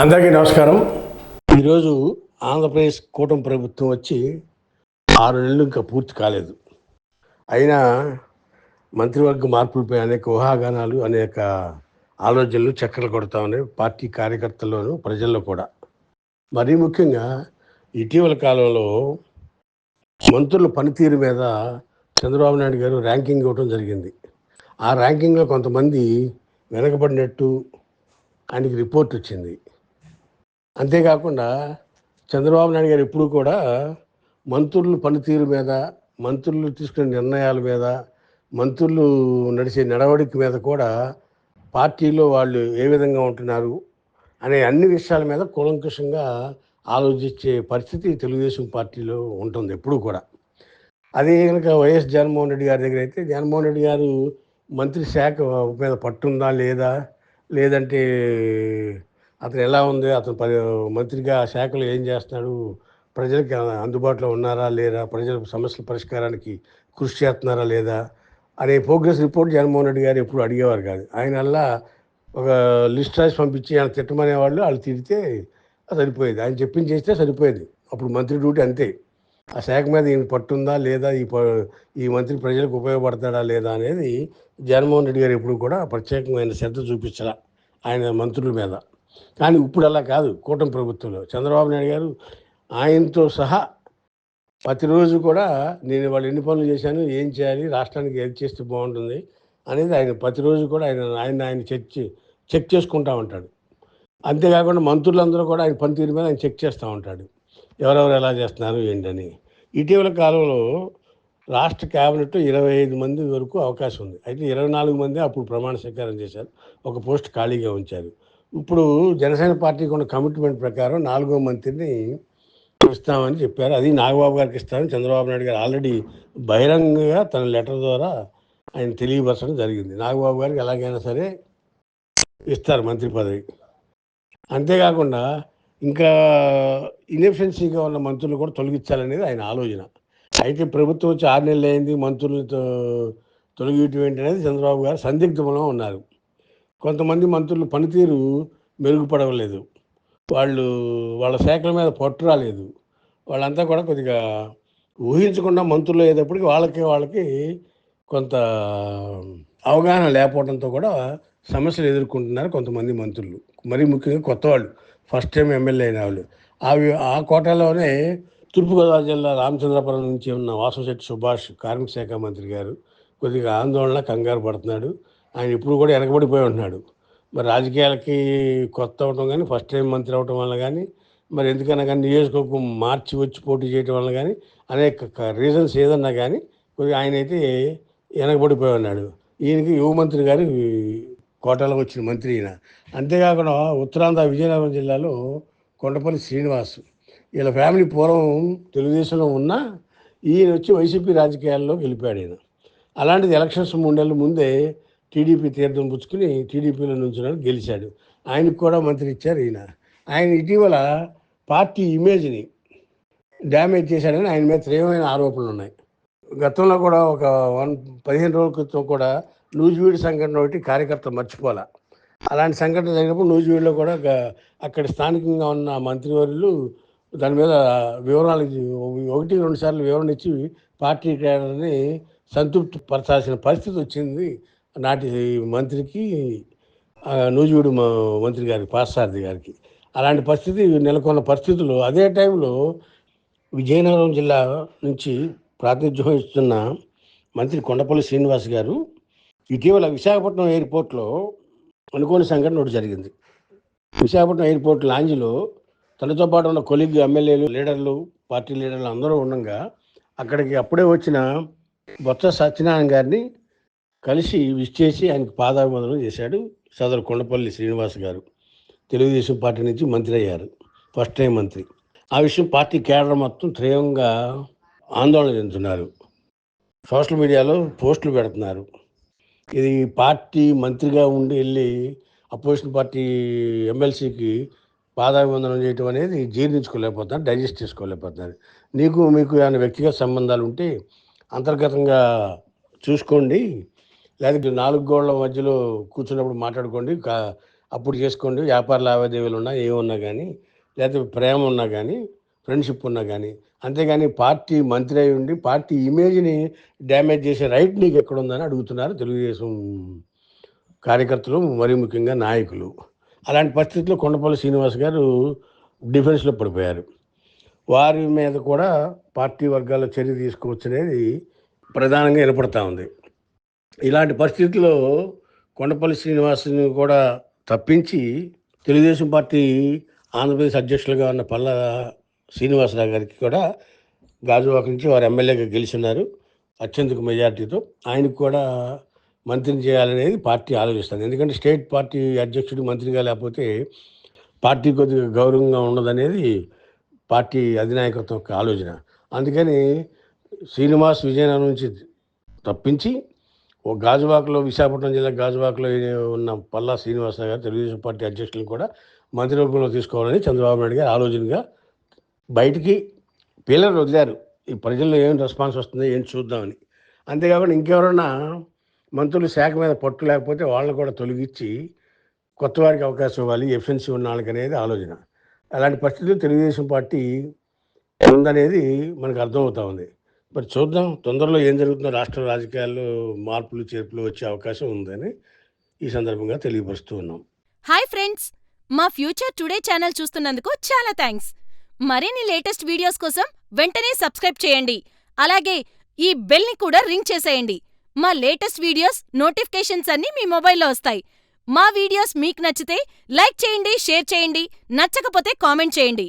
అందరికీ నమస్కారం. ఈరోజు ఆంధ్రప్రదేశ్ కూటమి ప్రభుత్వం వచ్చి ఆరు నెలలు ఇంకా పూర్తి కాలేదు. అయినా మంత్రివర్గ మార్పులపై అనేక ఊహాగానాలు అనేక ఆలోచనలు చక్కర్లు కొడతా ఉన్నాయి. పార్టీ కార్యకర్తల్లోనూ ప్రజల్లో కూడా. మరీ ముఖ్యంగా ఇటీవల కాలంలో మంత్రుల పనితీరు మీద చంద్రబాబు నాయుడు గారు ర్యాంకింగ్ ఇవ్వడం జరిగింది. ఆ ర్యాంకింగ్లో కొంతమంది వెనకబడినట్టు ఆయనకి రిపోర్ట్ వచ్చింది. అంతేకాకుండా చంద్రబాబు నాయుడు గారు ఎప్పుడు కూడా మంత్రులు పనితీరు మీద మంత్రులు తీసుకునే నిర్ణయాల మీద మంత్రులు నడిచే నడవడిక మీద కూడా పార్టీలో వాళ్ళు ఏ విధంగా ఉంటున్నారు అనే అన్ని విషయాల మీద కూలంకషంగా ఆలోచించే పరిస్థితి తెలుగుదేశం పార్టీలో ఉంటుంది ఎప్పుడు కూడా. అదే కనుక వైఎస్ జగన్మోహన్ రెడ్డి గారి దగ్గర అయితే జగన్మోహన్ రెడ్డి గారు మంత్రి శాఖ మీద పట్టుందా లేదా? లేదంటే అతను ఎలా ఉంది? అతను పరి మంత్రిగా ఆ శాఖలో ఏం చేస్తున్నాడు? ప్రజలకి అందుబాటులో ఉన్నారా? లేదా ప్రజల సమస్యల పరిష్కారానికి కృషి చేస్తున్నారా? లేదా? అనే ప్రోగ్రెస్ రిపోర్ట్ జగన్మోహన్ రెడ్డి గారు ఎప్పుడు అడిగేవారు కాదు. ఆయన వల్ల ఒక లిస్ట్ రాసి పంపించి ఆయన తిట్టమనే వాళ్ళు వాళ్ళు తిరిగితే సరిపోయేది. ఆయన చెప్పింది చేస్తే సరిపోయేది. అప్పుడు మంత్రి డ్యూటీ అంతే. ఆ శాఖ మీద ఈయన పట్టుందా? లేదా? ఈ ఈ మంత్రి ప్రజలకు ఉపయోగపడతాడా? లేదా? అనేది జగన్మోహన్ రెడ్డి గారు ఎప్పుడు కూడా ప్రత్యేకమైన శ్రద్ధ చూపించాల. ఆయన మంత్రుల మీద. కానీ ఇప్పుడు అలా కాదు కూటమి ప్రభుత్వంలో. చంద్రబాబు నాయుడు గారు ఆయనతో సహా ప్రతిరోజు కూడా నేను వాళ్ళు ఎన్ని పనులు చేశాను ఏం చేయాలి రాష్ట్రానికి ఏది చేస్తే బాగుంటుంది అనేది ఆయన ప్రతిరోజు కూడా ఆయన ఆయన ఆయన చెక్ చే- చెక్ చేసుకుంటా ఉంటాడు. అంతేకాకుండా మంత్రులందరూ కూడా ఆయన పనితీరు మీద ఆయన చెక్ చేస్తూ ఉంటాడు. ఎవరెవరు ఎలా చేస్తున్నారు ఏంటని. ఇటీవల కాలంలో రాష్ట్ర క్యాబినెట్ ఇరవై ఐదు మంది వరకు అవకాశం ఉంది. అయితే ఇరవై నాలుగు మంది అప్పుడు ప్రమాణ స్వీకారం చేశారు. ఒక పోస్ట్ ఖాళీగా ఉంచారు. ఇప్పుడు జనసేన పార్టీకి ఉన్న కమిట్మెంట్ ప్రకారం నాలుగో మంత్రిని ఇస్తామని చెప్పారు. అది నాగబాబు గారికి ఇస్తారని చంద్రబాబు నాయుడు గారు ఆల్రెడీ బహిరంగంగా తన లెటర్ ద్వారా ఆయన తెలియపరచడం జరిగింది. నాగబాబు గారికి ఎలాగైనా సరే ఇస్తారు మంత్రి పదవి. అంతేకాకుండా ఇంకా ఇన్ఎఫిషియన్సీగా ఉన్న మంత్రులు కూడా తొలగించాలనేది ఆయన ఆలోచన. అయితే ప్రభుత్వం వచ్చి ఆరు నెలలు అయింది మంత్రులతో తొలగియటం ఏంటి అనేది చంద్రబాబు గారు సందిగ్ధంలో ఉన్నారు. కొంతమంది మంత్రులు పనితీరు మెరుగుపడలేదు వాళ్ళు వాళ్ళ శాఖల మీద పట్టు రాలేదు. వాళ్ళంతా కూడా కొద్దిగా ఊహించకుండా మంత్రులు అయ్యేటప్పటికి వాళ్ళకి వాళ్ళకి కొంత అవగాహన లేకపోవడంతో కూడా సమస్యలు ఎదుర్కొంటున్నారు కొంతమంది మంత్రులు. మరీ ముఖ్యంగా కొత్త వాళ్ళు ఫస్ట్ టైం ఎమ్మెల్యే అయిన వాళ్ళు. అవి ఆ కోటాలోనే తూర్పుగోదావరి జిల్లా రామచంద్రపురం నుంచి ఉన్న వాసవశెట్టి సుభాష్ కార్మిక శాఖ మంత్రి గారు కొద్దిగా ఆందోళన కంగారు పడుతున్నాడు. ఆయన ఇప్పుడు కూడా వెనకబడిపోయి ఉంటున్నాడు. మరి రాజకీయాలకి కొత్త అవటం కానీ ఫస్ట్ టైం మంత్రి అవటం వల్ల కానీ మరి ఎందుకన్నా కానీ నియోజకవర్గం మార్చి వచ్చి పోటీ చేయటం వల్ల కానీ అనేక రీజన్స్ ఏదన్నా కానీ కొద్దిగా ఆయన అయితే వెనకబడిపోయి ఉన్నాడు. ఈయనకి యువ మంత్రి గారు కోటలో వచ్చిన మంత్రి ఈయన. అంతేకాకుండా ఉత్తరాంధ్ర విజయనగరం జిల్లాలో కొండపల్లి శ్రీనివాస్. వీళ్ళ ఫ్యామిలీ పూర్వం తెలుగుదేశంలో ఉన్నా ఈయన వచ్చి వైసీపీ రాజకీయాల్లో వెళ్ళిపోయాడు ఈయన. అలాంటిది ఎలక్షన్స్ మూడేళ్ళ ముందే టీడీపీ తీర్థం పుచ్చుకుని టీడీపీలో నుంచున్నాడు గెలిచాడు. ఆయనకు కూడా మంత్రి ఇచ్చారు ఈయన. ఆయన ఇటీవల పార్టీ ఇమేజ్ని డ్యామేజ్ చేశాడని ఆయన మీద తీవ్రమైన ఆరోపణలు ఉన్నాయి. గతంలో కూడా ఒక వన్ పదిహేను రోజుల క్రితం కూడా నూజివీడు సంఘటన ఒకటి కార్యకర్త మర్చిపోలే. అలాంటి సంఘటన జరిగినప్పుడు నూజివీడులో కూడా అక్కడ స్థానికంగా ఉన్న మంత్రివర్యులు దాని మీద వివరాలు ఒకటి రెండు సార్లు వివరణ ఇచ్చి పార్టీ కేడర్ని సంతృప్తి పరచాల్సిన పరిస్థితి వచ్చింది. నాటి మంత్రికి నూజివీడు మంత్రి గారికి పాస్సారథి గారికి. అలాంటి పరిస్థితి నెలకొన్న పరిస్థితులు. అదే టైంలో విజయనగరం జిల్లా నుంచి ప్రాతినిధ్యం వహిస్తున్న మంత్రి కొండపల్లి శ్రీనివాస్ గారు ఇటీవల విశాఖపట్నం ఎయిర్పోర్ట్లో అనుకోని సంఘటన ఒకటి జరిగింది. విశాఖపట్నం ఎయిర్పోర్ట్ లాంజ్లో తనతో పాటు ఉన్న కొలిగ్ ఎమ్మెల్యేలు లీడర్లు పార్టీ లీడర్లు అందరూ ఉండగా అక్కడికి అప్పుడే వచ్చిన బొత్స సత్యనారాయణ గారిని కలిసి విష్ చేసి ఆయనకు పాదాభివందనం చేశాడు సదరు కొండపల్లి శ్రీనివాస్ గారు. తెలుగుదేశం పార్టీ నుంచి మంత్రి అయ్యారు. ఫస్ట్ టైం మంత్రి. ఆ విషయం పార్టీ కేడర్ మొత్తం తీవ్రంగా ఆందోళన చెందుతున్నారు. సోషల్ మీడియాలో పోస్టులు పెడుతున్నారు. ఇది పార్టీ మంత్రిగా ఉండి వెళ్ళి అపోజిషన్ పార్టీ ఎమ్మెల్సీకి పాదాభివందనం చేయటం అనేది జీర్ణించుకోలేకపోతున్నారు డైజెస్ట్ చేసుకోలేకపోతున్నారు. నీకు మీకు ఏమైనా వ్యక్తిగత సంబంధాలు ఉంటే అంతర్గతంగా చూసుకోండి. లేకపోతే నాలుగు గోళ్ళ మధ్యలో కూర్చున్నప్పుడు మాట్లాడుకోండి అప్పుడు చేసుకోండి. వ్యాపార లావాదేవీలు ఉన్నా ఏమున్నా కానీ లేకపోతే ప్రేమ ఉన్నా కానీ ఫ్రెండ్షిప్ ఉన్నా కానీ అంతేగాని పార్టీ మంత్రి అయి ఉండి పార్టీ ఇమేజ్ని డ్యామేజ్ చేసే రైట్ నీకు ఎక్కడుందని అడుగుతున్నారు తెలుగుదేశం కార్యకర్తలు మరీ ముఖ్యంగా నాయకులు. అలాంటి పరిస్థితుల్లో కొండపల్లి శ్రీనివాస్ గారు డిఫెన్స్లో పడిపోయారు. వారి మీద కూడా పార్టీ వర్గాల చర్య తీసుకోవచ్చు అనేది ప్రధానంగా వినపడతా ఉంది. ఇలాంటి పరిస్థితుల్లో కొండపల్లి శ్రీనివాసుని కూడా తప్పించి తెలుగుదేశం పార్టీ ఆంధ్రప్రదేశ్ అధ్యక్షులుగా ఉన్న పల్ల శ్రీనివాసరావు గారికి కూడా గాజువాక నుంచి వారు ఎమ్మెల్యేగా గెలిచినారు. అత్యంతకు మెజార్టీతో ఆయనకు కూడా మంత్రిని చేయాలనేది పార్టీ ఆలోచిస్తుంది. ఎందుకంటే స్టేట్ పార్టీ అధ్యక్షుడు మంత్రిగా లేకపోతే పార్టీ కొద్దిగా గౌరవంగా ఉండదనేది పార్టీ అధినాయకత్వం యొక్క ఆలోచన. అందుకని శ్రీనివాస్ విజయనగరం నుంచి తప్పించి ఓ గాజువాకలో విశాఖపట్నం జిల్లా గాజువాకలో ఉన్న పల్లా శ్రీనివాసరావు గారు తెలుగుదేశం పార్టీ అధ్యక్షులను కూడా మంత్రివర్గంలో తీసుకోవాలని చంద్రబాబు నాయుడు గారు ఆలోచనగా బయటికి పిల్లలు వదిలారు. ఈ ప్రజల్లో ఏం రెస్పాన్స్ వస్తుందో ఏం చూద్దామని. అంతేకాకుండా ఇంకెవరన్నా మంత్రులు శాఖ మీద పట్టు లేకపోతే వాళ్ళని కూడా తొలగించి కొత్త వారికి అవకాశం ఇవ్వాలి ఎఫిషియన్సీ ఉన్న వాళ్ళకి అనేది ఆలోచన. అలాంటి పరిస్థితులు తెలుగుదేశం పార్టీ ఉందనేది మనకు అర్థమవుతా ఉంది. మరి చూద్దాం. తొందరలో ఏం జరుగుతుందో రాష్ట్ర రాజకీయాల్లో మార్పులు చేర్పులు వచ్చే అవకాశం ఉందని ఈ సందర్భంగా తెలియపరుస్తూ ఉన్నాం. హాయ్ ఫ్రెండ్స్ మా ఫ్యూచర్ టుడే ఛానల్ చూస్తున్నందుకు చాలా థ్యాంక్స్ మరిన్ని లేటెస్ట్ వీడియోస్ కోసం వెంటనే సబ్స్క్రైబ్ చేయండి. అలాగే ఈ బెల్ని కూడా రింగ్ చేసేయండి. మా లేటెస్ట్ వీడియోస్ నోటిఫికేషన్స్ అన్నీ మీ మొబైల్లో వస్తాయి. మా వీడియోస్ మీకు నచ్చితే లైక్ చేయండి షేర్ చేయండి నచ్చకపోతే కామెంట్ చేయండి.